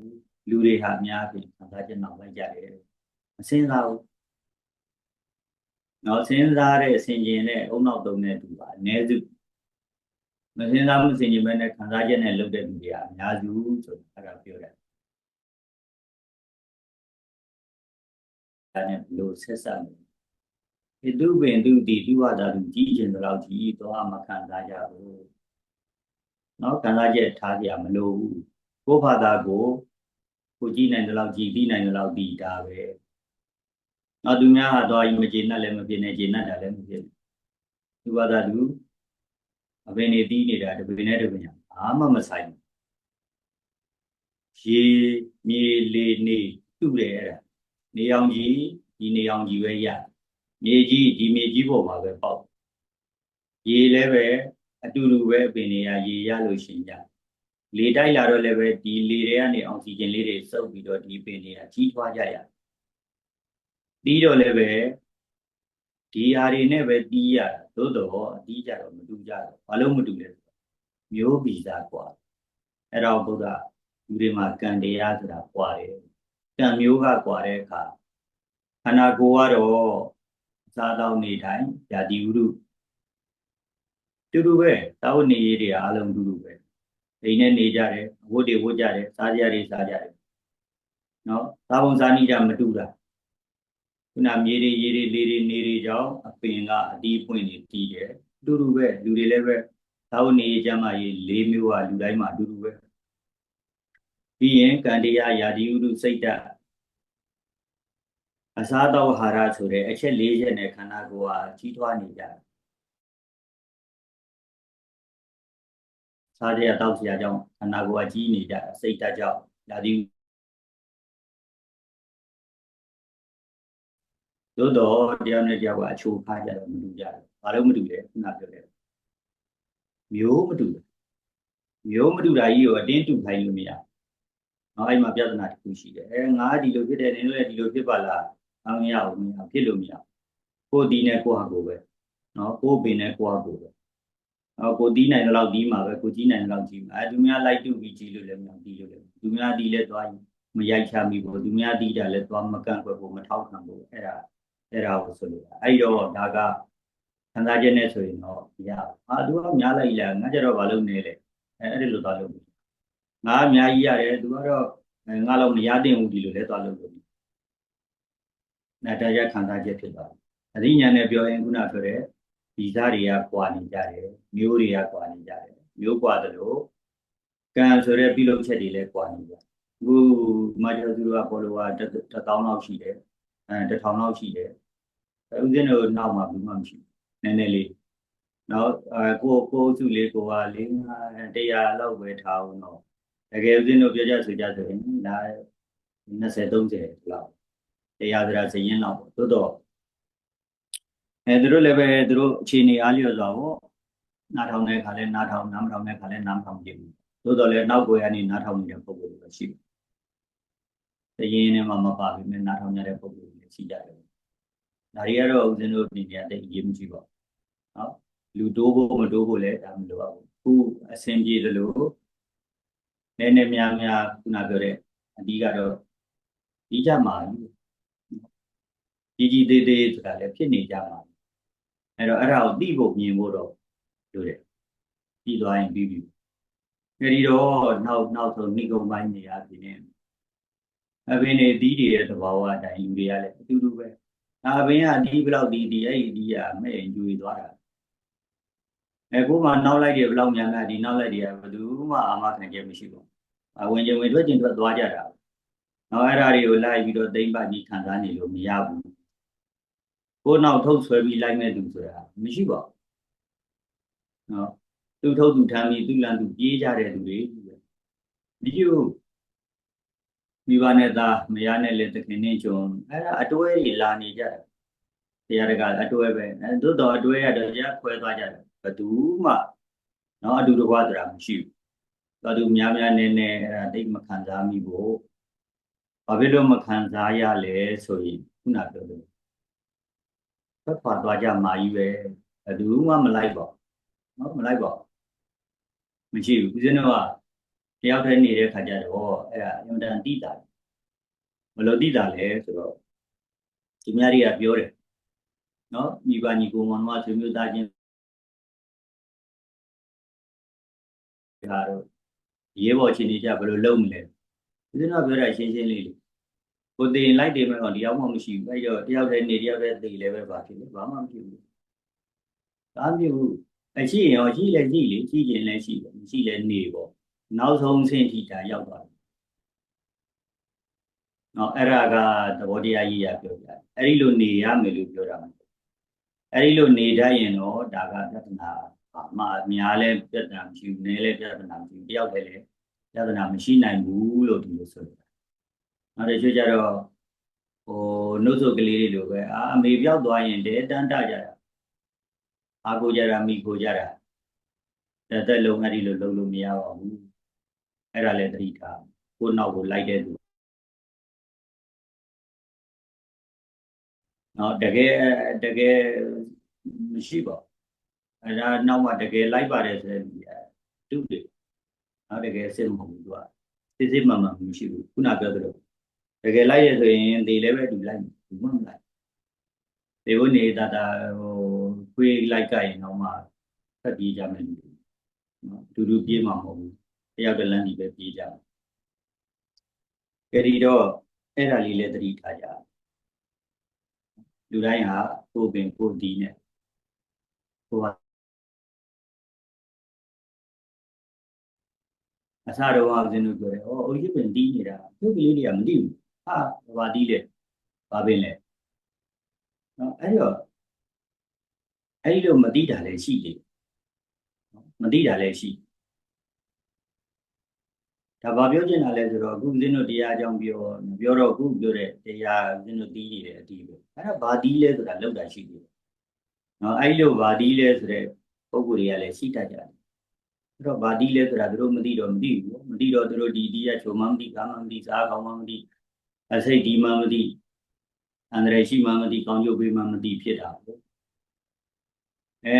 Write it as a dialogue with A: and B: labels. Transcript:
A: ဘူးလူတွေဟာအများကြီးခံစားချက်နောက်လိုက်ကြတယ်မစင်းစားဘူးနော်စဉ်းစားတဲ့အစဉ်ကျင်နဲ့အုံနောက်တုံးတဲ့သူပါအ ਨੇ စုမစဉ်းစားမှုစဉ်ကျင်ပဲနဲ့ခံစားချက်နဲ့လုပ်တဲ့လူတွေကအများစုဆိုတာအဲ့ဒါပြောတယ်ဒါနဲ့ဘလို့ဆက်ဆက်မယ်ဒီသူပင်သူဒီသူဝတာသူကြီးကျင်တော့ကြီးတော့မခံစားကြဘူးနော်ခံစားချက်ထားကြမလို့ဘူးကိုယ့်ဘာသာကို ကိုကြည့်နိုင်တဲ့လောက်ကြည့်ပြီးနိုင်တဲ့လောက်ပြီးဒါပဲနောက်သူများဟာတော့မကျေနပ်လည်းမဖြစ်နဲ့ကျေနပ်တာလည်းမဖြစ်ဘူးသူဘာသာသူအပင်နေတီးနေတာတပင်နဲ့တပင်ဘာမှမဆိုင်ဘူးရေမြေလေနေတူတယ်အဲ့ဒါနေအောင်ကြီးဒီနေအောင်ကြီးပဲရမြေကြီးဒီမြေကြီးပေါ်မှာပဲပေါက်ရေလည်းပဲအတူတူပဲအပင်တွေကရေရလို့ရှင်ကြ လေတိုက်လာတော့လည်းပဲဒီလေတွေကနေအောက်ဆီဂျင်လေးတွေစုပ်ပြီးတော့ဒီပင်တွေကကြီးထွားကြရပြီးတော့လည်းပဲဒီဟာတွေနဲ့ပဲတီးရတာသို့တော့အတီးကြတော့မတူကြတော့ဘာလို့မတူလဲမျိုးဗီဇกว่าအဲ့တော့ဘုရားလူတွေမှာကံတရားဆိုတာกว่าတယ်ကံမျိုးကกว่าတဲ့အခါခန္ဓာကိုယ်ကတော့စားတော့နေတိုင်းญาတိဝုရုတူတူပဲသာဝနေရေးတွေအားလုံးတူတူပဲ အိမ်နဲ့နေကြတယ်ဝတ်တွေဝတ်ကြတယ်စားကြတွေစားကြတယ်နော်သာဘုံစားနိကြမတူတာခုနမြေတွေရေတွေလေတွေနေတွေကြောင့်အပင်ကအတီးပွင့်နေတည်တယ်အတူတူပဲလူတွေလည်းပဲသာဝနေရေးကျမ်းမာရေး၄မျိုးကလူတိုင်းမှာအတူတူပဲပြီးရင်ကံတရားယာတိဥဒုစိတ်တအစားတော့ဟာရဆိုတဲ့အချက်၄ချက်နဲ့ခန္ဓာကိုယ်ဟာကြီးထွားနေကြတယ် စားကြရတောက်ကြရကြောင့်ခန္ဓာကိုယ်ကကြီးနေကြစိတ်တကြောင့်ယာတိသို့တော့တရားနဲ့တရားကအချိုးခါကြတော့မတူကြဘူးဘာလို့မတူလဲခုနပြောတယ်မျိုးမတူဘူးမျိုးမတူတာကြီးကိုအတင်းတူခိုင်းလို့မရဘူးအဲ့မှာပြဿနာတစ်ခုရှိတယ်အဲငါဒီလိုဖြစ်တယ်နင်တို့လည်းဒီလိုဖြစ်ပါလားအောင်ရအောင်မရဖြစ်လို့မရကိုဒီနဲ့ကိုဟာကိုပဲနော်ကိုပင်နဲ့ကိုဟာကိုပဲ နော်ကိုတီးနိုင်တဲ့လောက်တီးမှာပဲကိုကြီးနိုင်တဲ့လောက်ကြီးမှာအဲသူများလိုက်တူပြီးကြီးလို့လည်းမရတီးလို့လည်းသူများတီးလဲသွားမရိုက်ချမိဘူးသူများတီးတာလဲသွားမကန့်ကွက်ဘူးမထောက်ခံဘူးအဲ့ဒါအဲ့ဒါကိုဆိုလို့အဲ့တော့ဒါကခံစားချက်နဲ့ဆိုရင်တော့မရဘူးအာသူကများလိုက်လားငါကြတော့ဘာလုပ်နေလဲအဲအဲ့ဒီလိုသွားလုပ်ငါအများကြီးရတယ်သူကတော့ငါတော့မရတင်ဘူးဒီလိုလဲသွားလုပ်လို့နာတရားခံစားချက်ဖြစ်သွားတယ်အသိဉာဏ်နဲ့ပြောရင်ခုနဆိုတဲ့ ဒီစားတွေကကွာနေကြတယ်မျိုးတွေကကွာနေကြတယ်မျိုးကွာတယ်လို့ကံဆိုတဲ့ပြုလုပ်ချက်တွေလည်းကွာနေကြအခုမကျော်သူတို့ကဘောလောကတစ်တောင်းလောက်ရှိတယ်အဲတစ်ထောင်လောက်ရှိတယ်ဦးဇင်းတို့နောက်မှာဘူးမှမရှိနည်းနည်းလေးနောက်အဲကိုကိုစုလေးကိုကလေး100လောက်ပဲထားအောင်တော့တကယ်ဦးဇင်းတို့ပြောကြဆိုကြဆိုရင်ဒါ20 30လောက်တရားစရာစရင်လောက်ပေါ့သို့တော့ အဲသူတို့လည်းပဲသူတို့အခြေအနေအားလျော်စွာပေါ့နားထောင်တဲ့ခါလဲနားထောင်နားမထောင်တဲ့ခါလဲနားမထောင်ကြဘူးသို့တော့လည်းနောက်ကိုရနေနားထောင်နေတဲ့ပုံစံတွေရှိတယ်စရင်နဲ့မှမပါဘူးမဲ့နားထောင်ကြတဲ့ပုံစံတွေရှိကြတယ်ဒါတွေကတော့ဦးဇင်းတို့အနေနဲ့တိတ်အရေးမကြီးပါဘူးနော်လူတိုးဖို့မတိုးဖို့လည်းဒါမလိုပါဘူးခုအဆင်ပြေသလိုနည်းနည်းများများခုနပြောတဲ့အဓိကတော့ဒီကြမှာကြီးကြီးသေးသေးဆိုတာလည်းဖြစ်နေကြမှာ အဲ့တော့အဲ့ဒါကိုသိဖို့မြင်ဖို့တော့လိုတယ်ပြီးသွားရင်ပြီးပြီအဲ့ဒီတော့နောက်နောက်ဆုံးဏိကုံပိုင်းနေရာဖြစ်နေအပင်တွေဒီတွေရဲ့သဘာဝအတိုင်းလူတွေကလည်းအတူတူပဲဒါအပင်ကဒီဘလောက်ဒီဒီအဲ့ဒီဒီကမဲ့ကျွေသွားတာအဲကိုမှနောက်လိုက်တယ်ဘလောက်များများဒီနောက်လိုက်တယ်ဘယ်သူမှအာမခံချက်မရှိဘူးအဝင်ကျင်ဝင်ထွက်ကျင်ထွက်သွားကြတာနောက်အဲ့ဓာတွေကိုလိုက်ပြီးတော့သိမ့်ပတ်ပြီးခံစားနေလို့မရဘူး ကိုနောက်ထုတ်ဆွဲပြီးလိုက်မဲ့သူဆိုတာမရှိပါဘူးနော်သူထုတ်သူထမ်းပြီးသူလန်သူပြေးကြတဲ့သူတွေမရှိဘူးမိဘနဲ့သားမယားနဲ့လည်းတခင်နဲ့ဂျုံအဲ့ဒါအတွဲကြီးလာနေကြတယ်တရားတကအတွဲပဲအဲသို့တော်အတွဲရတော့ကြာခွဲသွားကြတယ်ဘသူမှနော်အတူတကွာဆိုတာမရှိဘူးတော်သူများများနေနေအဲ့ဒါတိတ်မခံစားမိဖို့ဘာဖြစ်လို့မခံစားရလဲဆိုရင်ခုနပြောလို့ ဖတ်ခွာသွားကြမှာကြီးပဲဘသူမှမလိုက်ပါနော်မလိုက်ပါမရှိဘူးဦးဇင်းတို့ကတယောက်တည်းနေတဲ့ခါကျတော့အဲ့ဒါအင်မတန်တိတာမလို့တိတာလဲဆိုတော့ဒီများတွေကပြောတယ်နော်မိဘညီကိုမောင်မဆွေမျိုးသားချင်းဒါတော့ရေးပေါ်ချင်းနေကြဘယ်လိုလုပ်မလဲဒီလိုတော့ပြောတာရှင်းရှင်းလေးလေ ကိုတင်လိုက်တယ်မဲ့တော့တရားမှမရှိဘူးအဲ့တော့တယောက်တည်းနေတယောက်တည်းသိလည်းပဲပါဖြစ်တယ်ဘာမှမဖြစ်ဘူးဒါမျိုးဘူးအရှိရင်ရောရှိလဲရှိလေရှိရင်လည်းရှိတယ်မရှိလဲနေပေါ့နောက်ဆုံးဆင့်ထိဒါရောက်သွားတယ်နော်အဲ့ဒါကသဘောတရားကြီးရပြောပြတယ်အဲ့ဒီလိုနေရမယ်လို့ပြောတာမဟုတ်အဲ့ဒီလိုနေတတ်ရင်တော့ဒါကပြဿနာအမှအများလဲပြဿနာမရှိဘူးနည်းလဲပြဿနာမရှိဘူးတယောက်တည်းလဲပြဿနာမရှိနိုင်ဘူးလို့ဒီလိုဆိုတယ် နောက်တစ်ချို့ကျတော့ဟိုနှုတ်ဆုတ်ကလေးတွေလိုပဲအာအမေပြောက်သွားရင်တဲတန်းတကြတာအာကိုကြတာမိကိုကြတာတက်တက်လုံးအဲ့ဒီလိုလုံးလို့မရပါဘူးအဲ့ဒါလည်းသတိထားကိုယ့်နောက်ကိုလိုက်တဲ့သူနော်တကယ်တကယ်မရှိပါဘူးအဲ့ဒါနောက်မှတကယ်လိုက်ပါတယ်ဆိုတဲ့လူကတူတယ်နော်တကယ်စစ်မဟုတ်ဘူးသူကစစ်စစ်မှန်မှန်မရှိဘူးခုနပြောသလို တကယ်လိုက်ရဆိုရင်ဒီလည်းပဲသူလိုက်ဘူးမှမလိုက်ဒီဘုနေတာတာဟိုခွေးလိုက်ကြရင်တော့မှဖက်ပြေးကြမယ်လူတွေနော်တူတူပြေးမှာမဟုတ်ဘူးတယောက်တစ်လမ်းဒီပဲပြေးကြမယ်ကြဒီတော့အဲ့ဒါလေးလည်းသတိထားကြလူတိုင်းဟာကိုယ်ပင်ကိုယ်ဒီနဲ့ကိုယ်အစတော့အောင်စင်းတို့ပြောတယ်။အော်အိုကြီးပင်တီးနေတာသူ့ကလေးတွေကမသိဘူး။ဟာ ဘာတီးလဲ။ဘာပင်လဲ။နော်အဲ့တော့အဲ့ဒီလိုမသိတာလည်းရှိတယ်။နော်မသိတာလည်းရှိ။ဒါဘာပြောချင်တာလဲဆိုတော့အခုစင်းတို့တရားအကြောင်းပြောမပြောတော့အခုပြောတဲ့တရားစင်းတို့တီးနေတယ်အတီးပဲ။အဲ့ဒါဘာတီးလဲဆိုတာလောက်တာရှိတယ်။နော်အဲ့ဒီလိုဘာတီးလဲဆိုတဲ့ပုံကိုယ်တွေကလည်းရှိတတ်ကြတယ်။အဲ့တော့ဘာတီးလဲဆိုတာသူတို့မသိတော့မသိဘူး။မသိတော့သူတို့ဒီတီးရချုံမှမသိကာမှမသိစားကောင်းမှမသိ အစိတ်ဒီမှမသိအန္တရာယ်ရှိမှမသိကောင်းကျိုးပေးမှမသိဖြစ်တာပေါ့။အဲ